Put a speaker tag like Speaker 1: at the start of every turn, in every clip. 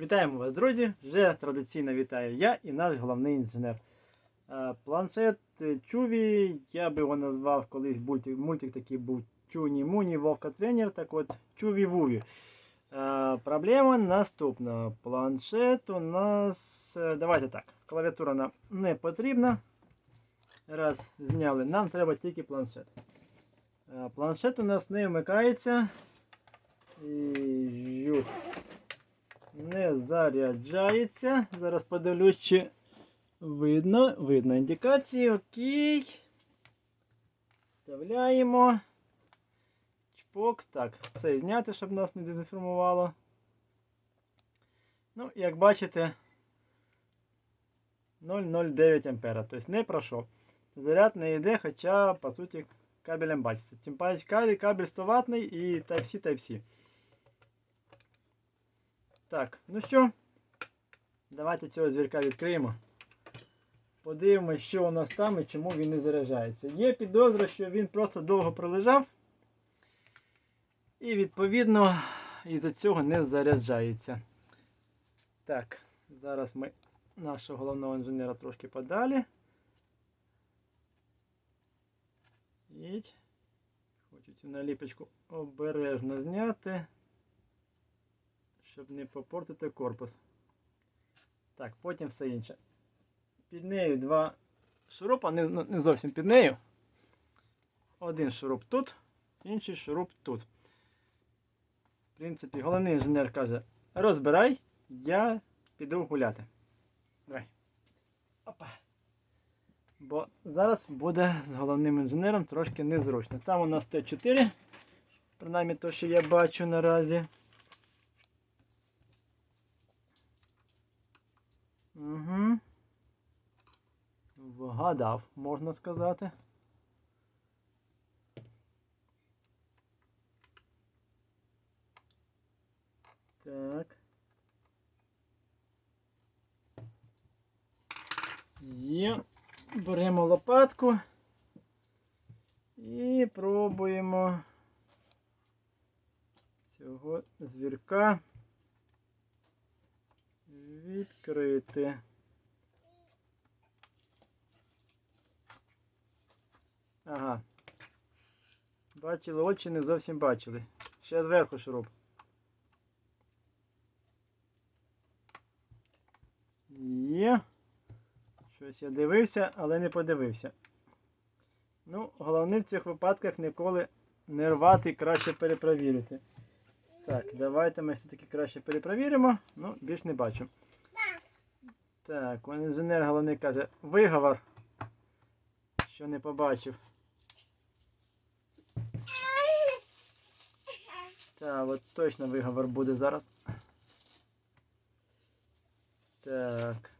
Speaker 1: Вітаємо вас, друзі! Вже традиційно вітаю я і наш головний інженер. Е, Планшет е, Чуві, я би його назвав колись мультик, мультик такий був Чуні Муні Вовка Тренер. Так от Чуві Вуві. Е, Проблема наступна. Планшет у нас. Давайте так. Клавіатура нам не потрібна. Раз, зняли. Нам треба тільки планшет. Планшет у нас не вмикається. І жух не заряджається. Зараз подивлюсь, чи видно. Видно індикації. Окей. Вставляємо. Чпок. Так, це зняти, щоб нас не дезінформувало. Ну, як бачите, 0,09 ампера. Тобто не пройшов. Заряд не йде, хоча, по суті, кабелем бачиться. Тим паче кабель, кабель 100 ватний і Type-C, Type-C. Так, ну що, давайте цього звірка відкриємо. Подивимось, що у нас там і чому він не заряджається. Є підозра, що він просто довго пролежав. І відповідно із-за цього не заряджається. Так, зараз ми нашого головного інженера трошки подалі. Їдь. Хочу цю наліпочку обережно зняти щоб не попортити корпус. Так, потім все інше. Під нею два шурупа, не, ну, не зовсім під нею. Один шуруп тут, інший шуруп тут. В принципі, головний інженер каже: розбирай, я піду гуляти. Давай. Опа. Бо зараз буде з головним інженером трошки незручно. Там у нас Т4, принаймні то, що я бачу наразі. Угу. Вгадав, можна сказати. Так. Є. Беремо лопатку і пробуємо цього звірка відкрити. Ага. Бачили очі, не зовсім бачили. Ще зверху шуруп. Є. Щось я дивився, але не подивився. Ну, головне в цих випадках ніколи не рвати, краще перепровірити. Так, давайте ми все-таки краще перепровіримо. Ну, більш не бачу. Так, інженер головний каже, виговор, що не побачив. Так, от точно виговор буде зараз. Так.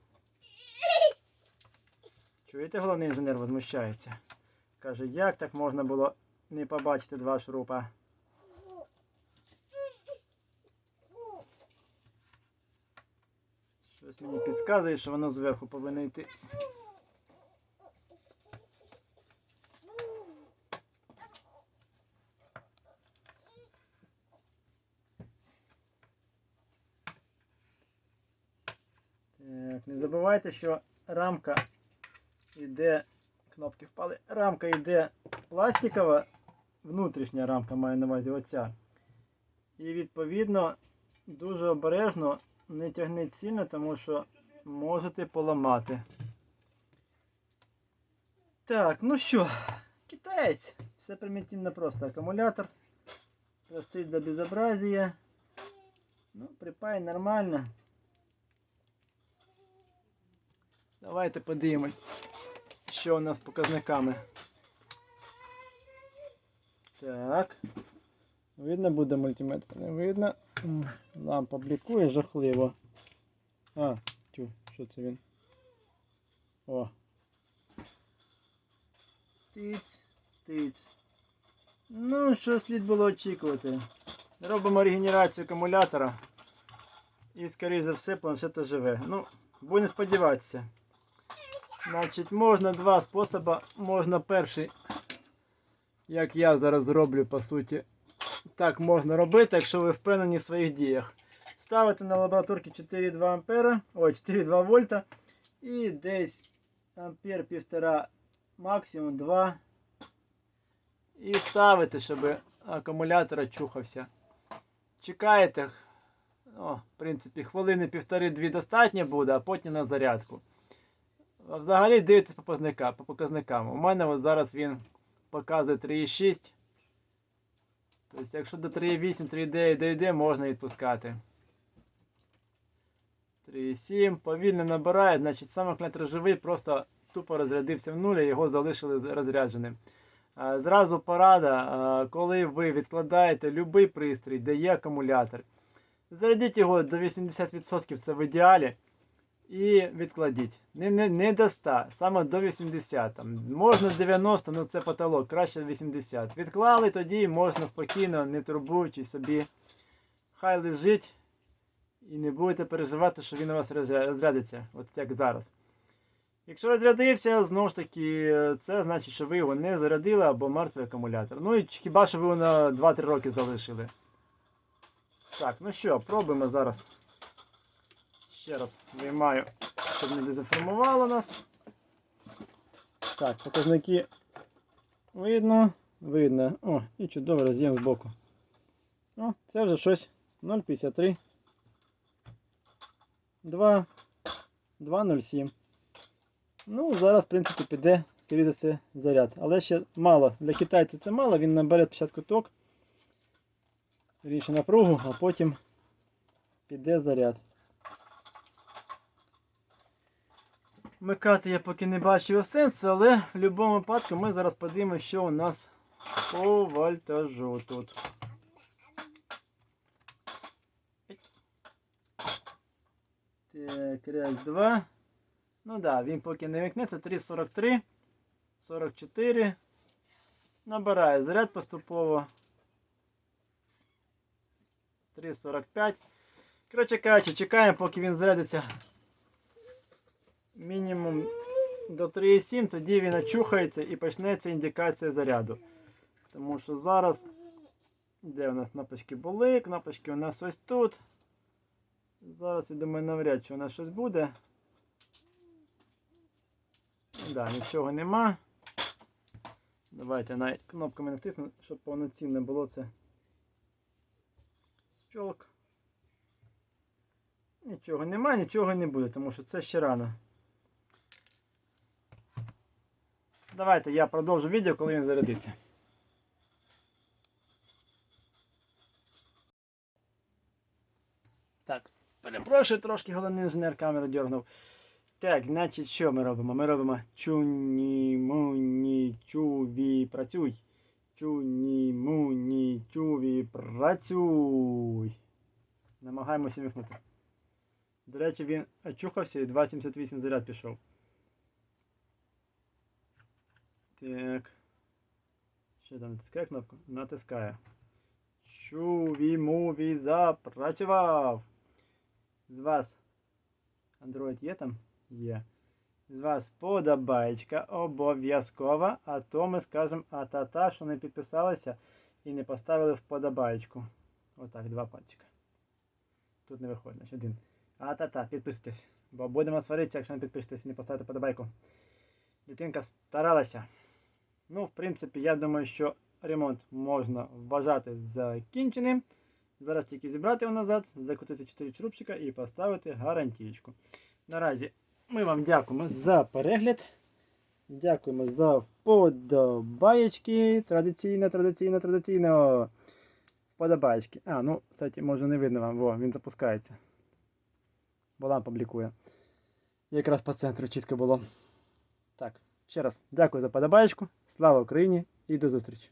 Speaker 1: Чуєте, головний інженер возмущається? Каже, як так можна було не побачити два шурупа? Щось мені підказує, що воно зверху повинно йти. Так, не забувайте, що рамка йде, кнопки впали, рамка йде пластикова, внутрішня рамка має на увазі оця. І відповідно дуже обережно не тягніть сильно, тому що можете поламати. Так, ну що, китаєць. Все примітивно просто. Акумулятор. Простий до безобразия. Ну, припай нормально. Давайте подивимось, що у нас з показниками. Так. Видно буде мультиметр? Не видно. Лампа блікує жахливо. А, тю, що це він? О. Тиць, тиць. Ну, що слід було очікувати. Робимо регенерацію акумулятора. І, скоріш за все, планшет живе. Ну, будемо сподіватися. Значить, можна два способи. Можна перший, як я зараз зроблю, по суті. Так можна робити, якщо ви впевнені в своїх діях. ставити на лабораторці 4,2 ампера, ой, 4,2 вольта і десь ампер півтора, максимум 2. І ставити, щоб акумулятор чухався. Чекаєте, о, в принципі, хвилини півтори-дві достатньо буде, а потім на зарядку. Взагалі дивитесь по показникам. По показникам. У мене от зараз він показує 3,6. Тобто, якщо до 3,8, 3,9 дійде, можна відпускати. 3,7. Повільно набирає, значить сам акумулятор живий, просто тупо розрядився в нуль, і його залишили розрядженим. Зразу порада, коли ви відкладаєте будь-який пристрій, де є акумулятор, зарядіть його до 80%, це в ідеалі. І відкладіть. Не, не, не до 100, саме до 80. Там. Можна 90, ну це потолок, краще 80. Відклали, тоді можна спокійно, не турбуючись собі. Хай лежить і не будете переживати, що він у вас розрядиться, от як зараз. Якщо розрядився, знову ж таки, це значить, що ви його не зарядили або мертвий акумулятор. Ну і хіба що ви його на 2-3 роки залишили. Так, ну що, пробуємо зараз. Ще раз виймаю, щоб не дезінформувало нас. Так, показники видно, видно. О, і чудово роз'єм з боку. О, це вже щось 0,53. 2, 2,07. Ну, зараз, в принципі, піде, скоріше все, заряд. Але ще мало. Для китайця це мало, він набере спочатку ток, ріше напругу, а потім піде заряд. Вмикати я поки не бачив сенсу, але в будь-якому випадку ми зараз подивимося, що у нас по вольтажу тут. Так, раз, два. Ну так, да, він поки не вікнеться. 3,43, 44. Набирає заряд поступово. 3,45. Коротше кажучи, чекаємо, поки він зарядиться мінімум до 3,7, тоді він очухається і почнеться індикація заряду. Тому що зараз, де у нас кнопочки були, кнопочки у нас ось тут. Зараз, я думаю, навряд чи у нас щось буде. Да, нічого нема. Давайте навіть кнопками натисну, щоб повноцінно було це. Щолк. Нічого нема, нічого не буде, тому що це ще рано. Давайте я продовжу відео, коли він зарядиться. Так, перепрошую, трошки головний інженер камеру дергнув. Так, значить, що ми робимо? Ми робимо чуні муні чуві працюй. Чуні муні чуві працюй. Намагаємося вимкнути. До речі, він очухався і 2,78 заряд пішов. Так. Що там натискає кнопку? Натискає. Чуві муві запрацював. З вас Android є там? Є. З вас подобаєчка обов'язкова, а то ми скажемо а-та-та, що не підписалися і не поставили вподобаєчку. Отак, два пальчика. Тут не виходить, значить один. А-та-та, підписуйтесь. Бо будемо сваритися, якщо не підпишетесь і не поставите подобайку. Дитинка старалася. Ну, в принципі, я думаю, що ремонт можна вважати закінченим. Зараз тільки зібрати його назад, закрутити 4 чрупчика і поставити гарантієчку. Наразі ми вам дякуємо за перегляд. Дякуємо за вподобаєчки. Традиційно, традиційно, традиційно. Вподобаєчки. А, ну, кстати, може не видно вам. Во, він запускається. Бо лампа блікує. Якраз по центру чітко було. Так, ще раз дякую за подобаєчку. Слава Україні і до зустрічі!